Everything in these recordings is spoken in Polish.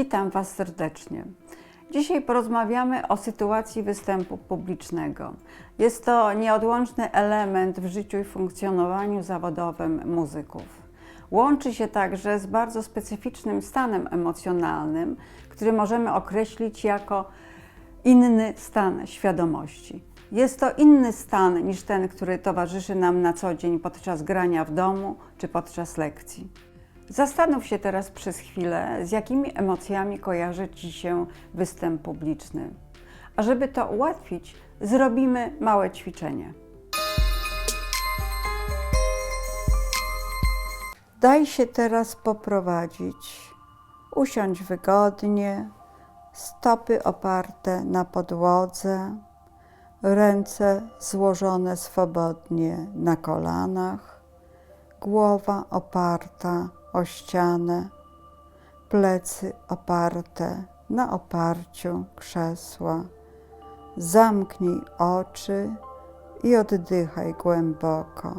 Witam Was serdecznie. Dzisiaj porozmawiamy o sytuacji występu publicznego. Jest to nieodłączny element w życiu i funkcjonowaniu zawodowym muzyków. Łączy się także z bardzo specyficznym stanem emocjonalnym, który możemy określić jako inny stan świadomości. Jest to inny stan niż ten, który towarzyszy nam na co dzień podczas grania w domu czy podczas lekcji. Zastanów się teraz przez chwilę, z jakimi emocjami kojarzy Ci się występ publiczny. A żeby to ułatwić, zrobimy małe ćwiczenie. Daj się teraz poprowadzić. Usiądź wygodnie, stopy oparte na podłodze, ręce złożone swobodnie na kolanach, głowa oparta o ścianę, plecy oparte na oparciu krzesła. Zamknij oczy i oddychaj głęboko.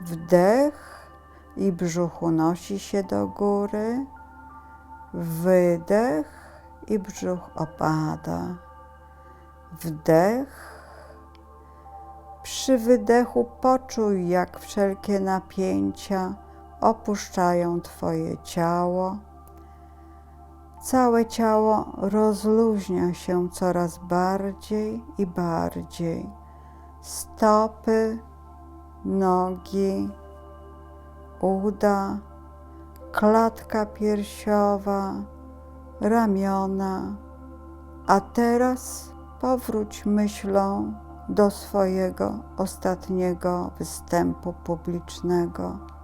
Wdech i brzuch unosi się do góry. Wydech i brzuch opada. Wdech. Przy wydechu poczuj, jak wszelkie napięcia opuszczają Twoje ciało. Całe ciało rozluźnia się coraz bardziej i bardziej. Stopy, nogi, uda, klatka piersiowa, ramiona. A teraz powróć myślą do swojego ostatniego występu publicznego.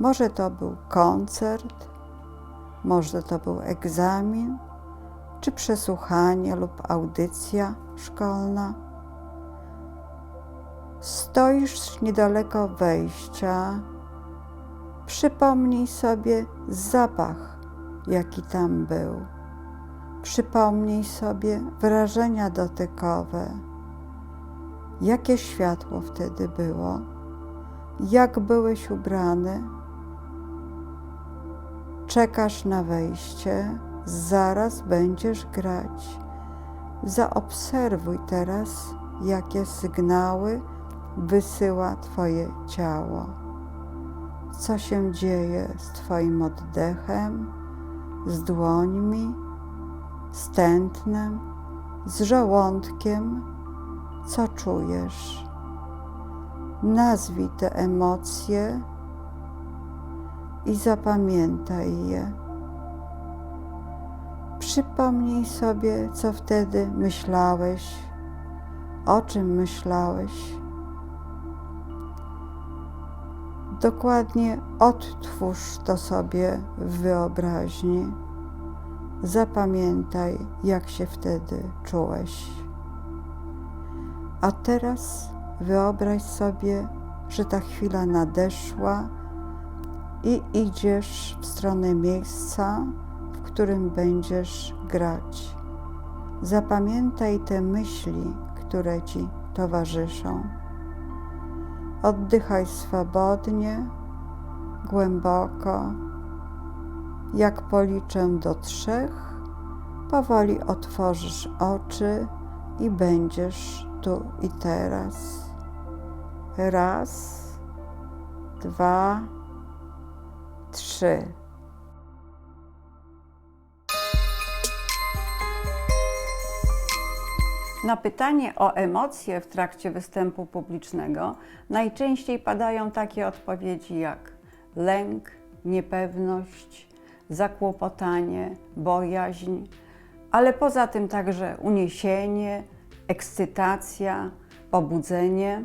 Może to był koncert, może to był egzamin, czy przesłuchanie lub audycja szkolna. Stoisz niedaleko wejścia. Przypomnij sobie zapach, jaki tam był. Przypomnij sobie wrażenia dotykowe. Jakie światło wtedy było? Jak byłeś ubrany? Czekasz na wejście, zaraz będziesz grać. Zaobserwuj teraz, jakie sygnały wysyła Twoje ciało. Co się dzieje z Twoim oddechem, z dłońmi, z tętnem, z żołądkiem? Co czujesz? Nazwij te emocje i zapamiętaj je. Przypomnij sobie, co wtedy myślałeś, o czym myślałeś. Dokładnie odtwórz to sobie w wyobraźni. Zapamiętaj, jak się wtedy czułeś. A teraz wyobraź sobie, że ta chwila nadeszła i idziesz w stronę miejsca, w którym będziesz grać. Zapamiętaj te myśli, które ci towarzyszą. Oddychaj swobodnie, głęboko. Jak policzę do trzech, powoli otworzysz oczy i będziesz tu i teraz. Raz, dwa, trzy. Na pytanie o emocje w trakcie występu publicznego najczęściej padają takie odpowiedzi jak lęk, niepewność, zakłopotanie, bojaźń, ale poza tym także uniesienie, ekscytacja, pobudzenie,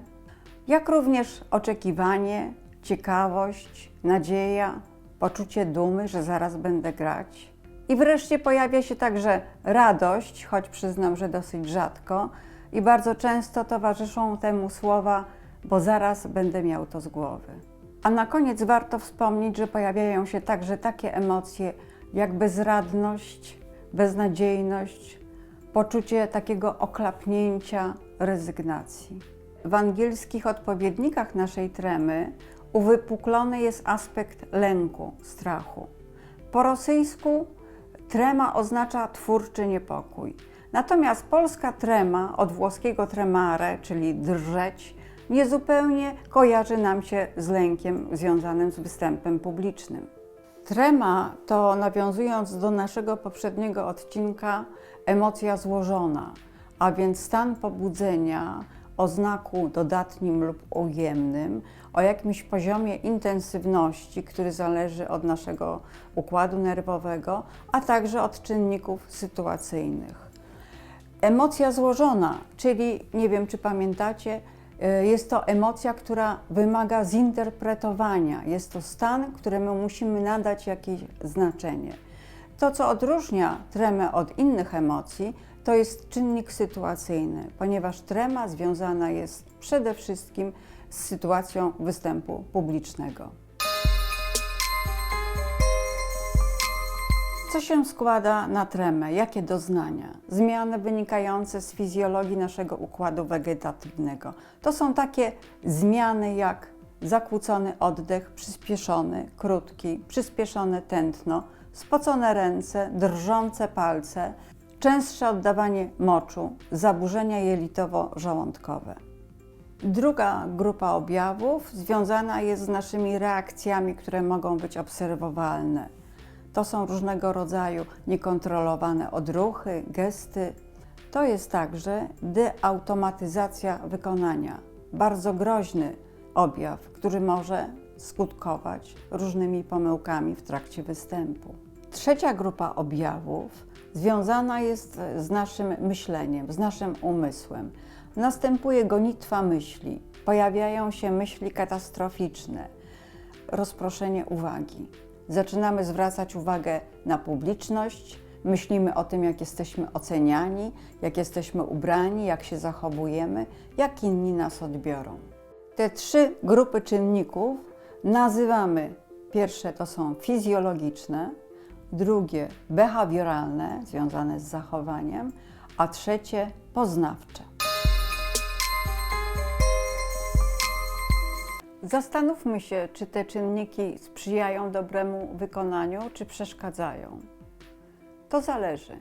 jak również oczekiwanie, ciekawość, nadzieja, poczucie dumy, że zaraz będę grać. I wreszcie pojawia się także radość, choć przyznam, że dosyć rzadko, i bardzo często towarzyszą temu słowa, bo zaraz będę miał to z głowy. A na koniec warto wspomnieć, że pojawiają się także takie emocje jak bezradność, beznadziejność, poczucie takiego oklapnięcia, rezygnacji. W angielskich odpowiednikach naszej tremy uwypuklony jest aspekt lęku, strachu. Po rosyjsku Trema oznacza twórczy niepokój. Natomiast polska trema od włoskiego tremare, czyli drżeć, niezupełnie kojarzy nam się z lękiem związanym z występem publicznym. Trema to, nawiązując do naszego poprzedniego odcinka, emocja złożona, a więc stan pobudzenia o znaku dodatnim lub ujemnym, o jakimś poziomie intensywności, który zależy od naszego układu nerwowego, a także od czynników sytuacyjnych. Emocja złożona, czyli nie wiem, czy pamiętacie, y, jest to emocja, która wymaga zinterpretowania. Jest to stan, któremu musimy nadać jakieś znaczenie. To, co odróżnia tremę od innych emocji, to jest czynnik sytuacyjny, ponieważ trema związana jest przede wszystkim z sytuacją występu publicznego. Co się składa na tremę? Jakie doznania? Zmiany wynikające z fizjologii naszego układu wegetatywnego. To są takie zmiany jak zakłócony oddech, przyspieszony, krótki, przyspieszone tętno, spocone ręce, drżące palce, częstsze oddawanie moczu, zaburzenia jelitowo-żołądkowe. Druga grupa objawów związana jest z naszymi reakcjami, które mogą być obserwowalne. To są różnego rodzaju niekontrolowane odruchy, gesty. To jest także deautomatyzacja wykonania. Bardzo groźny objaw, który może skutkować różnymi pomyłkami w trakcie występu. Trzecia grupa objawów związana jest z naszym myśleniem, z naszym umysłem. Następuje gonitwa myśli, pojawiają się myśli katastroficzne, rozproszenie uwagi. Zaczynamy zwracać uwagę na publiczność, myślimy o tym, jak jesteśmy oceniani, jak jesteśmy ubrani, jak się zachowujemy, jak inni nas odbiorą. Te trzy grupy czynników nazywamy pierwsze to są fizjologiczne, drugie behawioralne, związane z zachowaniem, a trzecie poznawcze. Zastanówmy się, czy te czynniki sprzyjają dobremu wykonaniu, czy przeszkadzają. To zależy.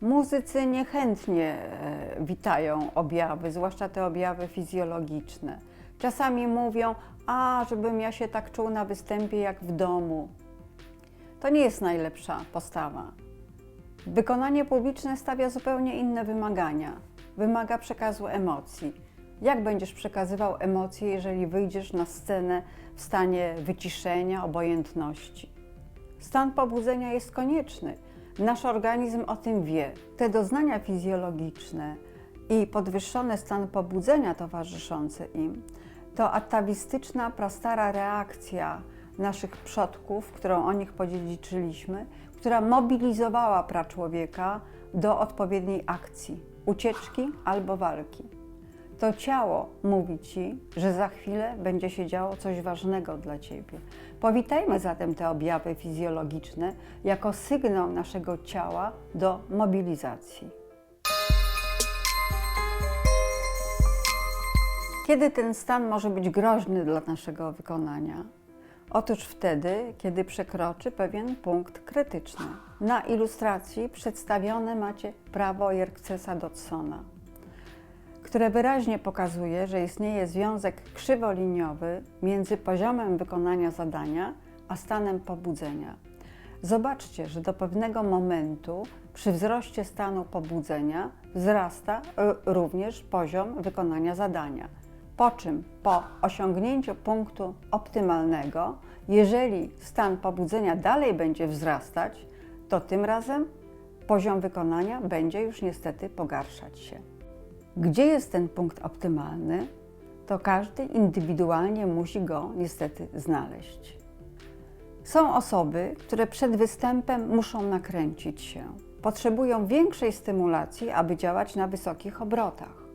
Muzycy niechętnie e, witają objawy, zwłaszcza te objawy fizjologiczne. Czasami mówią, a żebym ja się tak czuł na występie jak w domu. To nie jest najlepsza postawa. Wykonanie publiczne stawia zupełnie inne wymagania. Wymaga przekazu emocji. Jak będziesz przekazywał emocje, jeżeli wyjdziesz na scenę w stanie wyciszenia, obojętności? Stan pobudzenia jest konieczny. Nasz organizm o tym wie. Te doznania fizjologiczne i podwyższony stan pobudzenia towarzyszący im to atawistyczna, prastara reakcja naszych przodków, którą o nich podziedziczyliśmy, która mobilizowała praczłowieka do odpowiedniej akcji, ucieczki albo walki. To ciało mówi ci, że za chwilę będzie się działo coś ważnego dla ciebie. Powitajmy zatem te objawy fizjologiczne jako sygnał naszego ciała do mobilizacji. Kiedy ten stan może być groźny dla naszego wykonania? Otóż wtedy, kiedy przekroczy pewien punkt krytyczny. Na ilustracji przedstawione macie prawo Jerksesa Dodsona, które wyraźnie pokazuje, że istnieje związek krzywoliniowy między poziomem wykonania zadania a stanem pobudzenia. Zobaczcie, że do pewnego momentu przy wzroście stanu pobudzenia wzrasta y, również poziom wykonania zadania. Po czym? Po osiągnięciu punktu optymalnego, jeżeli stan pobudzenia dalej będzie wzrastać, to tym razem poziom wykonania będzie już niestety pogarszać się. Gdzie jest ten punkt optymalny, to każdy indywidualnie musi go niestety znaleźć. Są osoby, które przed występem muszą nakręcić się, potrzebują większej stymulacji, aby działać na wysokich obrotach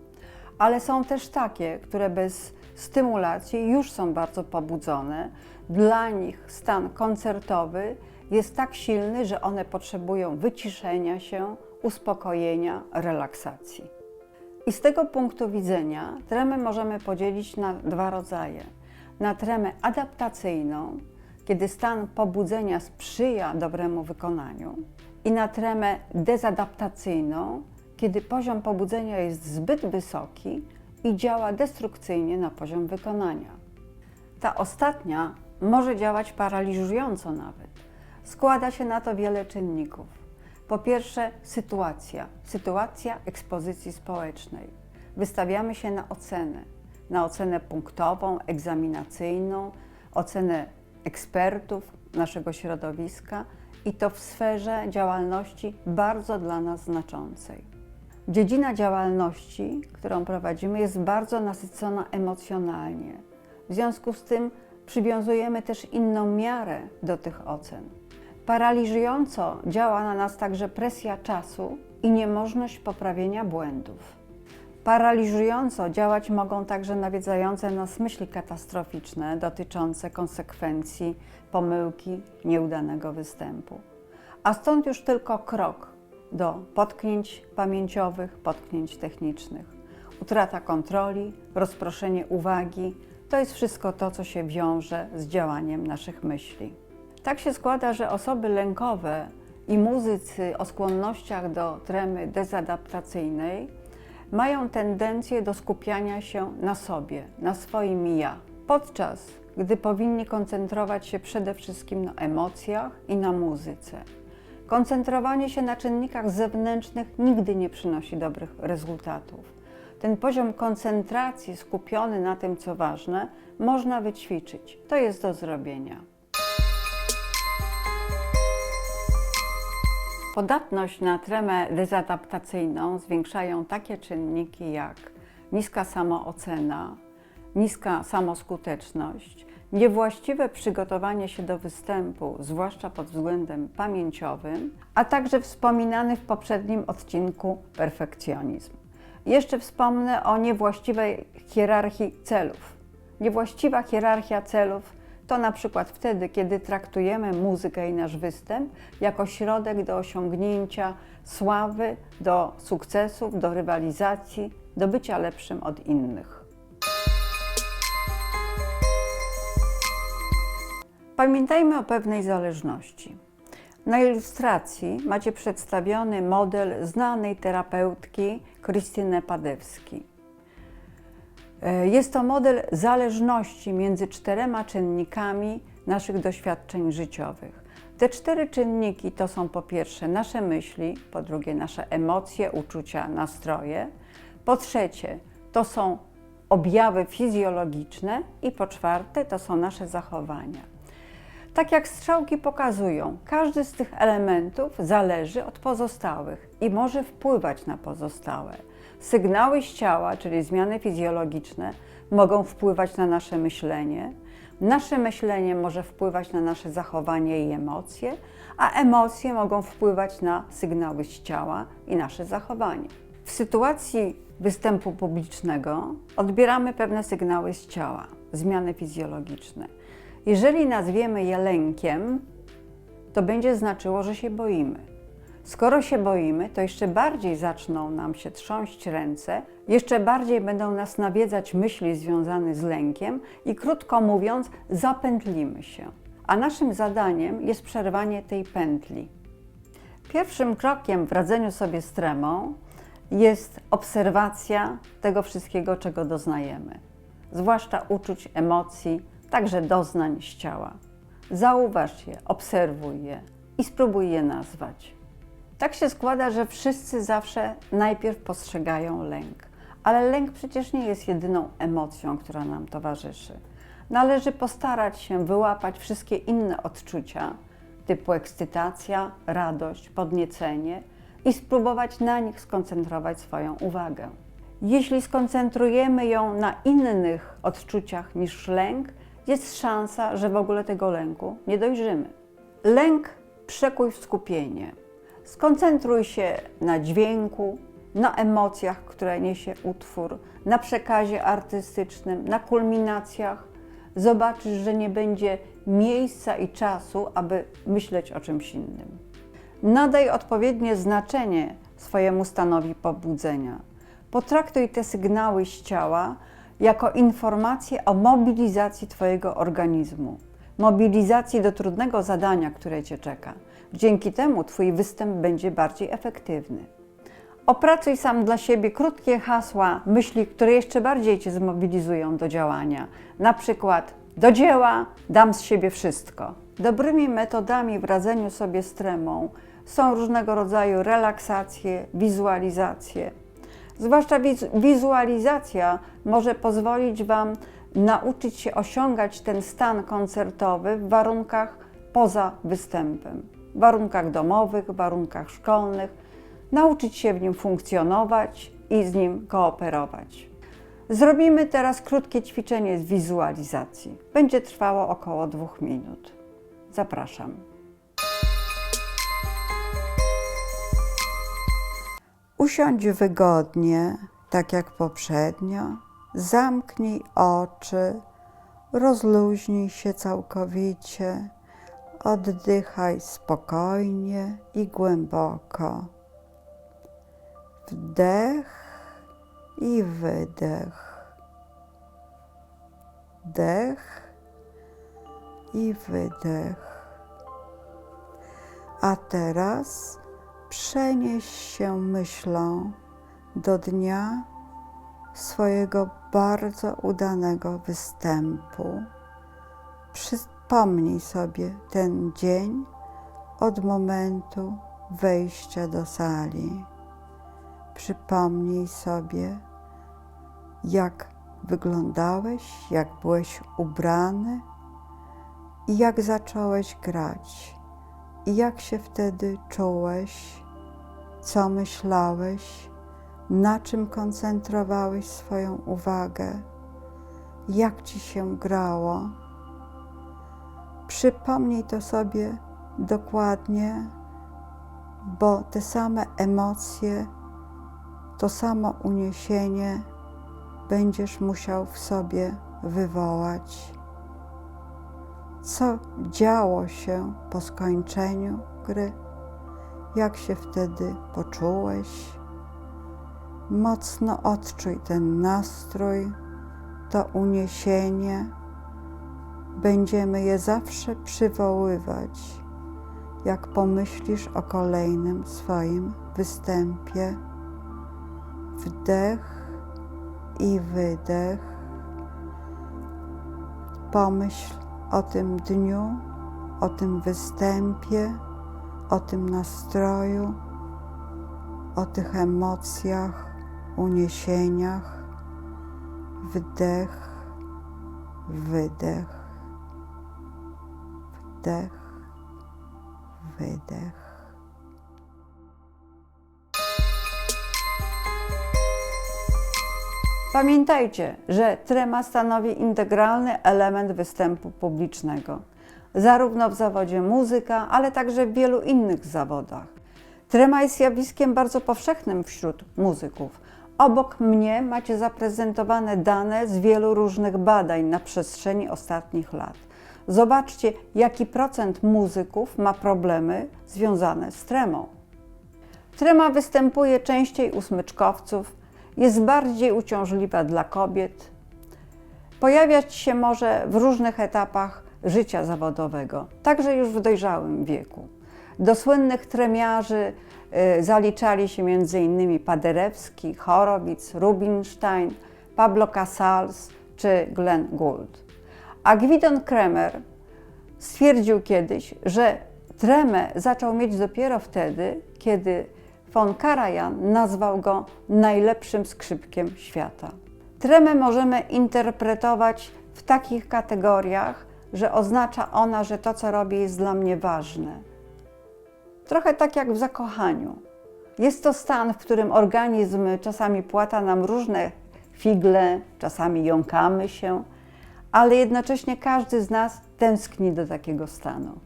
ale są też takie, które bez stymulacji już są bardzo pobudzone. Dla nich stan koncertowy jest tak silny, że one potrzebują wyciszenia się, uspokojenia, relaksacji. I z tego punktu widzenia tremę możemy podzielić na dwa rodzaje. Na tremę adaptacyjną, kiedy stan pobudzenia sprzyja dobremu wykonaniu, i na tremę dezadaptacyjną, kiedy poziom pobudzenia jest zbyt wysoki i działa destrukcyjnie na poziom wykonania. Ta ostatnia może działać paraliżująco nawet. Składa się na to wiele czynników. Po pierwsze, sytuacja, sytuacja ekspozycji społecznej. Wystawiamy się na ocenę, na ocenę punktową, egzaminacyjną, ocenę ekspertów naszego środowiska i to w sferze działalności bardzo dla nas znaczącej. Dziedzina działalności, którą prowadzimy, jest bardzo nasycona emocjonalnie. W związku z tym przywiązujemy też inną miarę do tych ocen. Paraliżująco działa na nas także presja czasu i niemożność poprawienia błędów. Paraliżująco działać mogą także nawiedzające nas myśli katastroficzne dotyczące konsekwencji pomyłki nieudanego występu. A stąd już tylko krok do potknięć pamięciowych, potknięć technicznych. Utrata kontroli, rozproszenie uwagi to jest wszystko to, co się wiąże z działaniem naszych myśli. Tak się składa, że osoby lękowe i muzycy o skłonnościach do tremy dezadaptacyjnej mają tendencję do skupiania się na sobie, na swoim ja, podczas gdy powinni koncentrować się przede wszystkim na emocjach i na muzyce. Koncentrowanie się na czynnikach zewnętrznych nigdy nie przynosi dobrych rezultatów. Ten poziom koncentracji skupiony na tym, co ważne, można wyćwiczyć. To jest do zrobienia. Podatność na tremę dezadaptacyjną zwiększają takie czynniki jak niska samoocena, niska samoskuteczność, niewłaściwe przygotowanie się do występu, zwłaszcza pod względem pamięciowym, a także wspominany w poprzednim odcinku perfekcjonizm. Jeszcze wspomnę o niewłaściwej hierarchii celów. Niewłaściwa hierarchia celów to na przykład wtedy, kiedy traktujemy muzykę i nasz występ jako środek do osiągnięcia sławy, do sukcesów, do rywalizacji, do bycia lepszym od innych. Pamiętajmy o pewnej zależności. Na ilustracji macie przedstawiony model znanej terapeutki Krystyny Padewski. E, Jest to model zależności między czterema czynnikami naszych doświadczeń życiowych. Te cztery czynniki to są po pierwsze nasze myśli, po drugie nasze emocje, uczucia, nastroje, po trzecie to są objawy fizjologiczne i po czwarte to są nasze zachowania. Tak jak strzałki pokazują, każdy z tych elementów zależy od pozostałych i może wpływać na pozostałe. Sygnały z ciała, czyli zmiany fizjologiczne, mogą wpływać na nasze myślenie. Nasze myślenie może wpływać na nasze zachowanie i emocje, a emocje mogą wpływać na sygnały z ciała i nasze zachowanie. W sytuacji występu publicznego odbieramy pewne sygnały z ciała, zmiany fizjologiczne. Jeżeli nazwiemy je lękiem, to będzie znaczyło, że się boimy. Skoro się boimy, to jeszcze bardziej zaczną nam się trząść ręce, jeszcze bardziej będą nas nawiedzać myśli związane z lękiem i krótko mówiąc, zapętlimy się. A naszym zadaniem jest przerwanie tej pętli. Pierwszym krokiem w radzeniu sobie z tremą jest obserwacja tego wszystkiego, czego doznajemy, zwłaszcza uczuć, emocji, także doznań z ciała. Zauważ je, obserwuj je i spróbuj je nazwać. Tak się składa, że wszyscy zawsze najpierw postrzegają lęk, ale lęk przecież nie jest jedyną emocją, która nam towarzyszy. Należy postarać się wyłapać wszystkie inne odczucia, typu ekscytacja, radość, podniecenie i spróbować na nich skoncentrować swoją uwagę. Jeśli skoncentrujemy ją na innych odczuciach niż lęk, jest szansa, że w ogóle tego lęku nie dojrzymy. Lęk przekuj w skupienie. Skoncentruj się na dźwięku, na emocjach, które niesie utwór, na przekazie artystycznym, na kulminacjach. Zobaczysz, że nie będzie miejsca i czasu, aby myśleć o czymś innym. Nadaj odpowiednie znaczenie swojemu stanowi pobudzenia. Potraktuj te sygnały z ciała jako informacje o mobilizacji Twojego organizmu. mobilizacji do trudnego zadania, które Cię czeka. Dzięki temu Twój występ będzie bardziej efektywny. Opracuj sam dla siebie krótkie hasła, myśli, które jeszcze bardziej Cię zmobilizują do działania. Na przykład do dzieła, dam z siebie wszystko. Dobrymi metodami w radzeniu sobie z tremą są różnego rodzaju relaksacje, wizualizacje. Zwłaszcza wiz- wizualizacja może pozwolić Wam nauczyć się osiągać ten stan koncertowy w warunkach poza występem, w warunkach domowych, w warunkach szkolnych, nauczyć się w nim funkcjonować i z nim kooperować. Zrobimy teraz krótkie ćwiczenie z wizualizacji. Będzie trwało około dwóch minut. Zapraszam. Usiądź wygodnie, tak jak poprzednio. Zamknij oczy, rozluźnij się całkowicie, oddychaj spokojnie i głęboko. Wdech i wydech. Wdech i wydech. A teraz przenieś się myślą do dnia swojego bardzo udanego występu. Przypomnij sobie ten dzień od momentu wejścia do sali. Przypomnij sobie, jak wyglądałeś, jak byłeś ubrany i jak zacząłeś grać. I jak się wtedy czułeś, co myślałeś, na czym koncentrowałeś swoją uwagę, jak ci się grało. Przypomnij to sobie dokładnie, bo te same emocje, to samo uniesienie będziesz musiał w sobie wywołać co działo się po skończeniu gry, jak się wtedy poczułeś. Mocno odczuj ten nastrój, to uniesienie. Będziemy je zawsze przywoływać, jak pomyślisz o kolejnym swoim występie. Wdech i wydech. Pomyśl o tym dniu, o tym występie, o tym nastroju, o tych emocjach, uniesieniach. Wdech, wydech, wdech, wydech. Pamiętajcie, że trema stanowi integralny element występu publicznego, zarówno w zawodzie muzyka, ale także w wielu innych zawodach. Trema jest zjawiskiem bardzo powszechnym wśród muzyków. Obok mnie macie zaprezentowane dane z wielu różnych badań na przestrzeni ostatnich lat. Zobaczcie, jaki procent muzyków ma problemy związane z tremą. Trema występuje częściej u smyczkowców, jest bardziej uciążliwa dla kobiet. Pojawiać się może w różnych etapach życia zawodowego, także już w dojrzałym wieku. Do słynnych tremiarzy y, zaliczali się m.in. Paderewski, Horowitz, Rubinstein, Pablo Casals czy Glenn Gould. A Gwidon Kremer stwierdził kiedyś, że tremę zaczął mieć dopiero wtedy, kiedy von Karajan nazwał go najlepszym skrzypkiem świata. Tremę możemy interpretować w takich kategoriach, że oznacza ona, że to, co robię, jest dla mnie ważne. Trochę tak jak w zakochaniu. Jest to stan, w którym organizm czasami płata nam różne figle, czasami jąkamy się, ale jednocześnie każdy z nas tęskni do takiego stanu.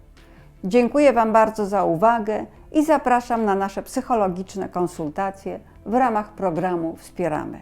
Dziękuję Wam bardzo za uwagę i zapraszam na nasze psychologiczne konsultacje w ramach programu Wspieramy.